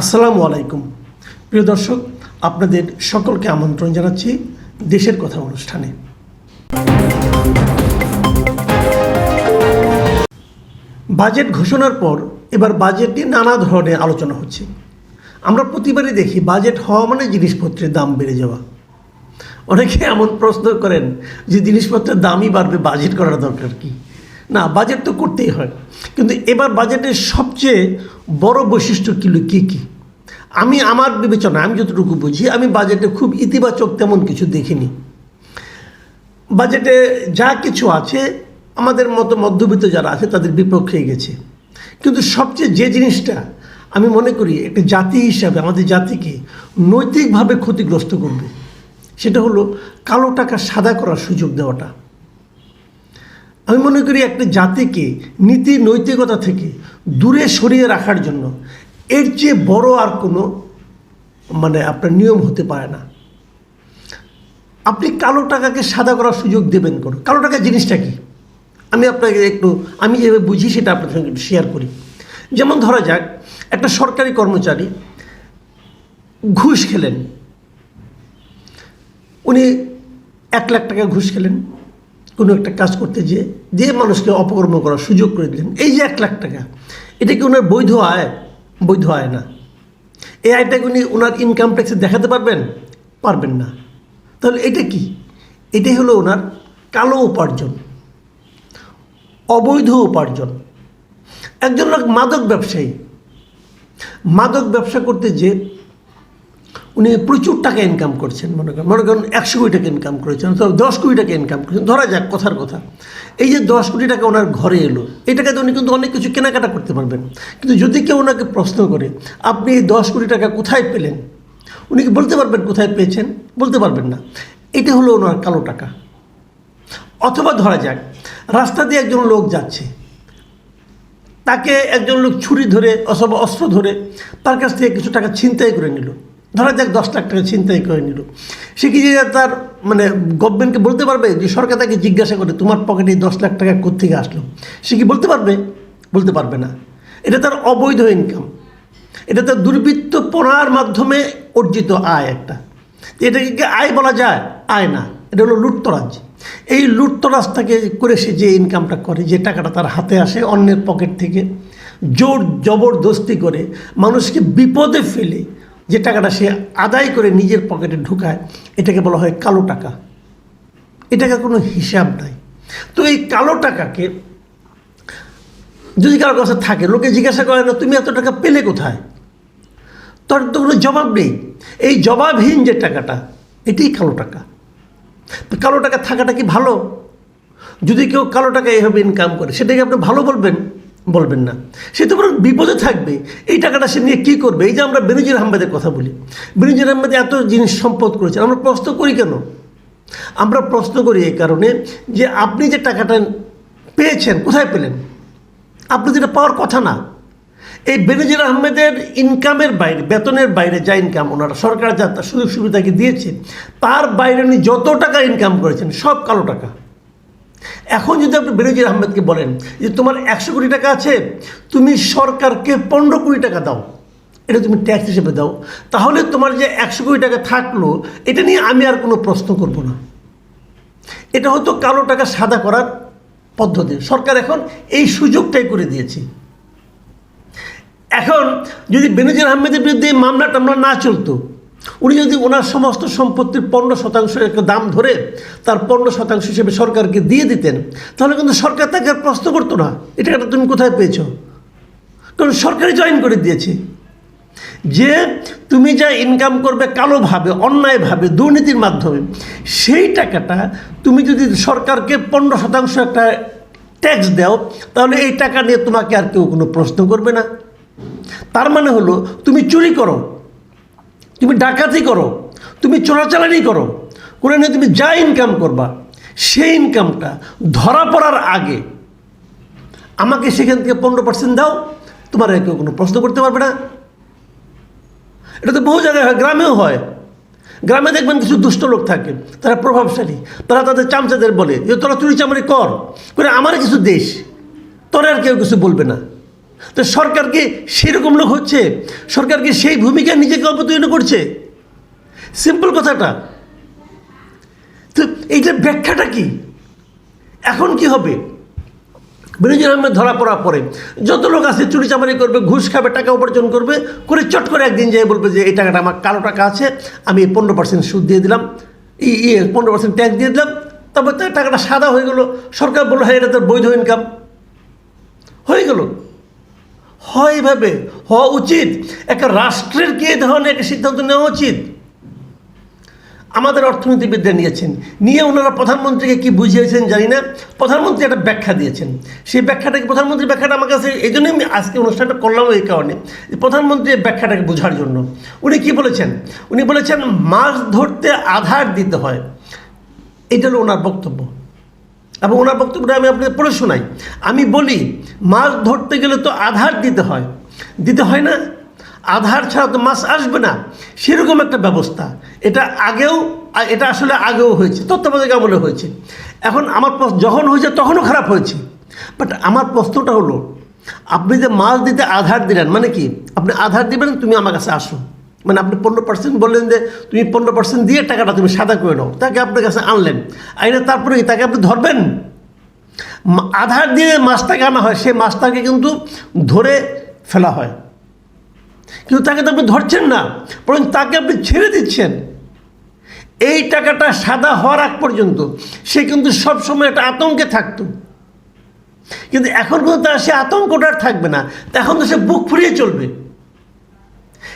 আসসালামু আলাইকুম। প্রিয় দর্শক, আপনাদের সকলকে আমন্ত্রণ জানাচ্ছি দেশের কথা অনুষ্ঠানে। বাজেট ঘোষণার পর এবার বাজেট নিয়ে নানা ধরনের আলোচনা হচ্ছে। আমরা প্রতিবারই দেখি বাজেট হওয়া মানে জিনিসপত্রের দাম বেড়ে যাওয়া। অনেকে এমন প্রশ্ন করেন যে জিনিসপত্রের দামই বাড়বে, বাজেট করার দরকার কি? না বাজেট তো করতেই হয়। কিন্তু এবার বাজেটের সবচেয়ে বড় বৈশিষ্ট্য কিলো কী কী? আমি আমার বিবেচনা আমি যতটুকু বুঝি, আমি বাজেটে খুব ইতিবাচক তেমন কিছু দেখিনি। বাজেটে যা কিছু আছে, আমাদের মতো মধ্যবিত্ত যারা আছে, তাদের বিপক্ষে গেছে। কিন্তু সবচেয়ে যে জিনিসটা আমি মনে করি, একটা জাতি হিসাবে, আমাদের জাতিকে নৈতিকভাবে ক্ষতিগ্রস্ত করবে, সেটা হলো কালো টাকা সাদা করার সুযোগ দেওয়াটা। আমি মনে করি একটা জাতিকে নীতি নৈতিকতা থেকে দূরে সরিয়ে রাখার জন্য এর চেয়ে বড় আর কোনো মানে আপনার নিয়ম হতে পারে না। আপনি কালো টাকাকে সাদা করার সুযোগ দেবেন কোন। কালো টাকা জিনিসটা কি? আমি আপনাকে একটু, আমি যেভাবে বুঝি সেটা আপনার সঙ্গে একটু শেয়ার করি। যেমন ধরা যাক, একটা সরকারি কর্মচারী ঘুষ খেলেন। উনি এক লাখ টাকা ঘুষ খেলেন। কোনো একটা কাজ করতে যেয়ে যে মানুষকে অপকর্ম করার সুযোগ করে দিলেন, এই যে এক লাখ টাকা, এটা কি ওনার বৈধ আয়? বৈধ আয় না। এই আয়টাকে উনি ওনার ইনকাম ট্যাক্সে দেখাতে পারবেন? পারবেন না। তাহলে এটা কি? এটাই হলো ওনার কালো উপার্জন, অবৈধ উপার্জন। একজন লোক মাদক ব্যবসায়ী। মাদক ব্যবসা করতে যে উনি প্রচুর টাকা ইনকাম করছেন, মনে করেন। মনে করেন একশো কোটি টাকা ইনকাম করেছেন, অথবা দশ কোটি টাকা ইনকাম করেছেন। ধরা যাক, কথার কথা। এই যে দশ কোটি টাকা ওনার ঘরে এলো, এই টাকাতে উনি কিন্তু অনেক কিছু কেনাকাটা করতে পারবেন। কিন্তু যদি কেউ ওনাকে প্রশ্ন করে, আপনি এই দশ কোটি টাকা কোথায় পেলেন? উনি কি বলতে পারবেন কোথায় পেয়েছেন? বলতে পারবেন না। এটা হলো ওনার কালো টাকা। অথবা ধরা যাক, রাস্তা দিয়ে একজন লোক যাচ্ছে। তাকে একজন লোক ছুরি ধরে অথবা অস্ত্র ধরে তার কাছ থেকে কিছু টাকা ছিনতাই করে নিল। ধরা যাক দশ লাখ টাকা ছিনতাই করে নিল। সে কি যে তার মানে গভর্নমেন্টকে বলতে পারবে যে সরকার তাকে জিজ্ঞাসা করে, তোমার পকেটে দশ লাখ টাকা কোথেকে আসলো? সে কি বলতে পারবে? বলতে পারবে না। এটা তার অবৈধ ইনকাম এটা তার দুর্বৃত্তপনার মাধ্যমে অর্জিত আয় একটা। এটাকে কি আয় বলা যায়? আয় না। এটা হলো লুটতরাজ। এই লুটতরাজটাকে করে সে যে ইনকামটা করে, যে টাকাটা তার হাতে আসে অন্যের পকেট থেকে, জোর জবরদস্তি করে মানুষকে বিপদে ফেলে যে টাকাটা সে আদায় করে নিজের পকেটে ঢুকায়, এটাকে বলা হয় কালো টাকা। এটাকে কোনো হিসাব নাই। তো এই কালো টাকাকে যদি কারও কাছে থাকে, লোকে জিজ্ঞাসা করে, না, তুমি এত টাকা পেলে কোথায়? তোর তো কোনো জবাব নেই। এই জবাবহীন যে টাকাটা, এটাই কালো টাকা। কালো টাকা থাকাটা কি ভালো? যদি কেউ কালো টাকা এভাবে ইনকাম করে, সেটাকে আপনি ভালো বলবেন? বলবেন না। সে তো বরং বিপদে থাকবে। এই টাকাটা সে নিয়ে কী করবে? এই যে আমরা বেনজির আহমেদের কথা বলি। বেনুজির আহমেদ এত জিনিস সম্পদ করেছেন। আমরা প্রশ্ন করি কেন? আমরা প্রশ্ন করি এই কারণে যে আপনি যে টাকাটা পেয়েছেন, কোথায় পেলেন? আপনি যেটা পাওয়ার কথা না। এই বেনজির আহমেদের ইনকামের বাইরে, বেতনের বাইরে যা ইনকাম ওনারা সরকার যা সুযোগ সুবিধাকে দিয়েছে, তার বাইরে উনি যত টাকা ইনকাম করেছেন, সব কালো টাকা। এখন যদি আপনি বেনজির আহমেদকে বলেন যে তোমার একশো কোটি টাকা আছে, তুমি সরকারকে পনেরো কোটি টাকা দাও, এটা তুমি ট্যাক্স হিসেবে দাও, তাহলে তোমার যে একশো কোটি টাকা থাকল, এটা নিয়ে আমি আর কোনো প্রশ্ন করব না। এটা হয়তো কালো টাকা সাদা করার পদ্ধতি। সরকার এখন এই সুযোগটাই করে দিয়েছে। এখন যদি বেনজির আহমেদের বিরুদ্ধে মামলা টামলা না চলতো উনি যদি ওনার সমস্ত সম্পত্তির পনেরো শতাংশ একটা দাম ধরে তার পনেরো শতাংশ হিসেবে সরকারকে দিয়ে দিতেন, তাহলে কিন্তু সরকার তাকে আর প্রশ্ন করতো না। এটা তুমি কোথায় পেয়েছ? কারণ সরকারই জয়েন করে দিয়েছে। যে তুমি যা ইনকাম করবে কালোভাবে, অন্যায়ভাবে, দুর্নীতির মাধ্যমে, সেই টাকাটা তুমি যদি সরকারকে পনেরো শতাংশ একটা ট্যাক্স দাও, তাহলে এই টাকা নিয়ে তোমাকে আর কেউ কোনো প্রশ্ন করবে না। তার মানে হলো, তুমি চুরি করো। তুমি ডাকাতি করো, তুমি চোরাচালানি করো, করে নিয়ে তুমি যা ইনকাম করবা, সেই ইনকামটা ধরা পড়ার আগে আমাকে সেখান থেকে পনেরো পার্সেন্ট দাও, তোমার কেউ কোনো প্রশ্ন করতে পারবে না। এটা তো বহু জায়গায় হয়, গ্রামেও হয়। গ্রামে দেখবেন কিছু দুষ্ট লোক থাকে, তারা প্রভাবশালী, তারা তাদের চামচাদের বলে যে তোরা চুরি চামারি কর, করে আমার কিছু দেশ, তোরা আর কেউ কিছু বলবে না। তো সরকার কি সেরকম লোক হচ্ছে? সরকার কি সেই ভূমিকা নিজেকে অবতীর্ণ করছে? সিম্পল কথাটা। তো এইটার ব্যাখ্যাটা কি? এখন কি হবে? বিনজির আহমেদ ধরা পড়া পরে যত লোক আছে চুরি চামারি করবে, ঘুষ খাবে, টাকা উপার্জন করবে, করে চট করে একদিন যেয়ে বলবে যে এই টাকাটা আমার কালো টাকা আছে, আমি পনেরো পার্সেন্ট সুদ দিয়ে দিলাম ইয়ে পনেরো পার্সেন্ট ট্যাক্স দিয়ে দিলাম, তারপর তার টাকাটা সাদা হয়ে গেল। সরকার বলল হ্যাঁ এটা তোর বৈধ ইনকাম হয়ে গেল। হয় এভাবে হওয়া উচিত। একটা রাষ্ট্রের কি ধরনের একটা সিদ্ধান্ত নেওয়া উচিত? আমাদের অর্থনীতিবিদরা নিয়েছেন। নিয়ে ওনারা প্রধানমন্ত্রীকে কি বুঝিয়েছেন জানি না। প্রধানমন্ত্রী একটা ব্যাখ্যা দিয়েছেন। সেই ব্যাখ্যাটাকে প্রধানমন্ত্রীর ব্যাখ্যাটা আমার কাছে এই জন্যই আমি আজকে অনুষ্ঠানটা করলাম এই কারণে। প্রধানমন্ত্রীর ব্যাখ্যাটাকে বোঝার জন্য। উনি কি বলেছেন? উনি বলেছেন, মাছ ধরতে আধার দিতে হয়। এটা হলো ওনার বক্তব্য। এবং ওনার বক্তব্যটা আমি আপনাদের পড়ে শোনাই। আমি বলি, মাছ ধরতে গেলে তো আধার দিতে হয়। দিতে হয় না? আধার ছাড়া তো মাছ আসবে না। সেরকম একটা ব্যবস্থা। এটা আগেও, এটা আসলে আগেও হয়েছে, তত্ত্বাবধায়ক আমলে হয়েছে। এখন আমার প্রশ্ন, যখন হয়েছে তখনও খারাপ হয়েছে। বাট আমার প্রশ্নটা হলো, আপনি যে মাছ দিতে আধার দিলেন মানে কি? আপনি আধার দিবেন, তুমি আমার কাছে আসো। মানে আপনি পনেরো পার্সেন্ট বললেন যে তুমি পনেরো পার্সেন্ট দিয়ে টাকাটা তুমি সাদা করে নাও, তাকে আপনার কাছে আনলেন। আইনে তারপরে তাকে আপনি ধরবেন? আধার দিয়ে মাছটাকে আনা হয়, সেই মাছটাকে কিন্তু ধরে ফেলা হয়। কিন্তু তাকে তো আপনি ধরছেন না, বরং তাকে আপনি ছেড়ে দিচ্ছেন। এই টাকাটা সাদা হওয়ার আগ পর্যন্ত সে কিন্তু সবসময় একটা আতঙ্কে থাকতো। কিন্তু এখন কিন্তু তার সে আতঙ্কটা থাকবে না। এখন তো সে বুক ফুরিয়ে চলবে।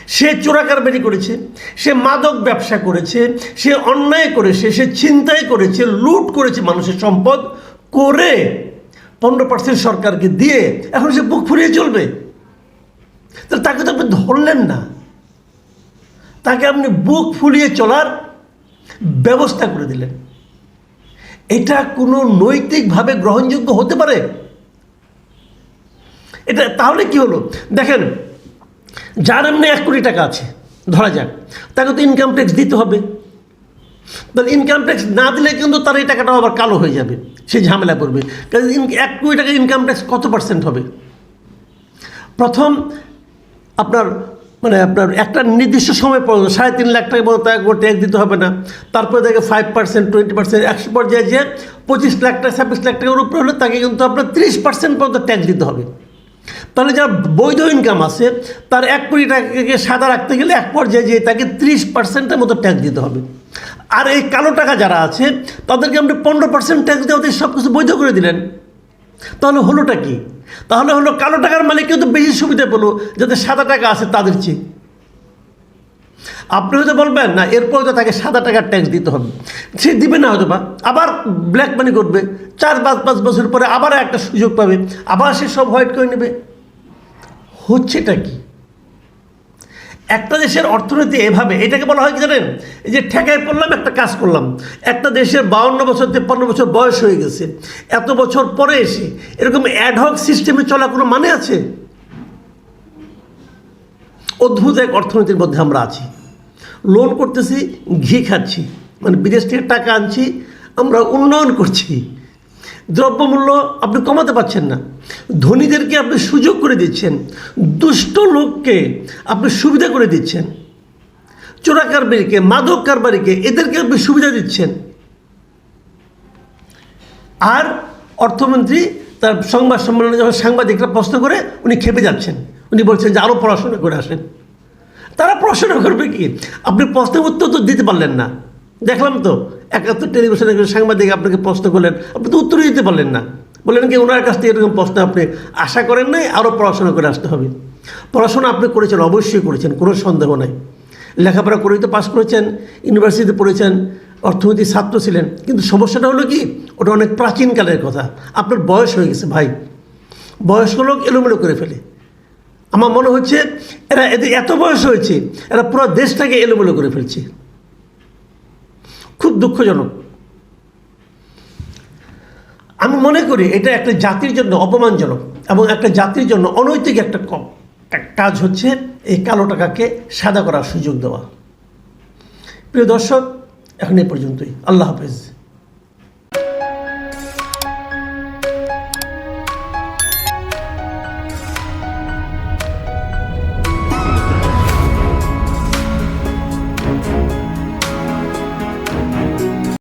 সে চোরাকারবারি করেছে, সে মাদক ব্যবসা করেছে, সে অন্যায় করেছে, সে ছিনতাই করেছে, লুট করেছে মানুষের সম্পদ করে পনেরো পার্সেন্ট সরকারকে দিয়ে এখন সে বুক ফুরিয়ে চলবে। তাহলে তাকে তো আপনি ধরলেন না। তাকে আপনি বুক ফুলিয়ে চলার ব্যবস্থা করে দিলেন। এটা কোনো নৈতিকভাবে গ্রহণযোগ্য হতে পারে? এটা তাহলে কি হলো? দেখেন যার এমনি এক কোটি টাকা আছে, ধরা যাক, তাকে তো ইনকাম ট্যাক্স দিতে হবে। তাহলে ইনকাম ট্যাক্স না দিলে কিন্তু তার এই টাকাটাও আবার কালো হয়ে যাবে, সে ঝামেলা করবে। কারণ এক কোটি টাকা ইনকাম ট্যাক্স কত পার্সেন্ট হবে? প্রথম, আপনার মানে আপনার একটা নির্দিষ্ট সময় পর্যন্ত, সাড়ে তিন লাখ টাকা পর্যন্ত তাকে ট্যাক্স দিতে হবে না। তারপরে দেখে ফাইভ পার্সেন্ট টোয়েন্টি পার্সেন্ট একশো পর্যায়ে যে পঁচিশ লাখ টাকা, ছাব্বিশ লাখ টাকার উপরে হলে তাকে কিন্তু আপনার তিরিশ পার্সেন্ট পর্যন্ত ট্যাক্স দিতে হবে। তাহলে যার বৈধ ইনকাম আছে, তার এক কোটি টাকাকে সাদা রাখতে গেলে এক পর্যায়ে যে তাকে ত্রিশ পার্সেন্টের মতো ট্যাক্স দিতে হবে। আর এই কালো টাকা যারা আছে, তাদেরকে আপনি পনেরো পার্সেন্ট ট্যাক্স দিয়ে ওদের সব কিছু বৈধ করে দিলেন। তাহলে হলোটা কি? তাহলে হলো কালো টাকার মালিক কিন্তু বেশি সুবিধা পেল, যাতে সাদা টাকা আছে তাদের চেয়ে। আপনি হয়তো বলবেন, না এরপর তো তাকে সাদা টাকার ট্যাক্স দিতে হবে। সে দিবে না হয়তো বা আবার ব্ল্যাক মানি করবে। চার, পাঁচ পাঁচ বছর পরে আবার একটা সুযোগ পাবে। আবার সে সব হোয়াইট করে নেবে। হচ্ছেটা কি? একটা দেশের অর্থনীতি এভাবে, এটাকে বলা হয় কি জানেন? এই যে ঠেকায় পড়লাম, একটা কাজ করলাম। একটা দেশের বাউন্ন বছর, তেপ্পান্ন বছর বয়স হয়ে গেছে। এত বছর পরে এসে এরকম অ্যাডহক সিস্টেমে চলা কোনো মানে আছে? অদ্ভুত এক অর্থনীতির মধ্যে আমরা আছি। লোন করতেছি, ঘি খাচ্ছি। মানে বিদেশ থেকে টাকা আনছি, আমরা উন্নয়ন করছি। দ্রব্যমূল্য আপনি কমাতে পারছেন না। ধনীদেরকে আপনি সুযোগ করে দিচ্ছেন। দুষ্ট লোককে আপনি সুবিধা করে দিচ্ছেন। চোরা কারবারিকে, মাদক কারবারিকে, এদেরকে আপনি সুবিধা দিচ্ছেন। আর অর্থমন্ত্রী তার সংবাদ সম্মেলনে যখন সাংবাদিকরা প্রশ্ন করে, উনি খেপে যাচ্ছেন। উনি বলছেন যে আরও পড়াশোনা করে আসেন। তারা পড়াশোনা করবে কি? আপনি প্রশ্নের উত্তর তো দিতে পারলেন না। দেখলাম তো একাত্তর টেলিভিশনে একজন সাংবাদিক আপনাকে প্রশ্ন করলেন, আপনি তো উত্তরই দিতে পারলেন না। বললেন কি, ওনার কাছ থেকে এরকম প্রশ্ন আপনি আশা করেন নাই? আরও পড়াশোনা করে আসতে হবে। পড়াশোনা আপনি করেছেন, অবশ্যই করেছেন, কোনো সন্দেহ নাই। লেখাপড়া করেই তো পাশ করেছেন, ইউনিভার্সিটিতে পড়েছেন অর্থনীতির ছাত্র ছিলেন। কিন্তু সমস্যাটা হলো কি, ওটা অনেক প্রাচীনকালের কথা। আপনার বয়স হয়ে গেছে ভাই। বয়স্ক লোক এলোমেলো করে ফেলে। আমার মনে হচ্ছে এরা এদের এত বয়স হয়েছে, এরা পুরো দেশটাকে এলোমেলো করে ফেলছে। খুব দুঃখজনক। আমি মনে করি এটা একটা জাতির জন্য অপমানজনক এবং একটা জাতির জন্য অনৈতিক একটা কাজ হচ্ছে এই কালো টাকাকে সাদা করার সুযোগ দেওয়া। প্রিয় দর্শক, এখন এই পর্যন্তই। আল্লাহ হাফেজ।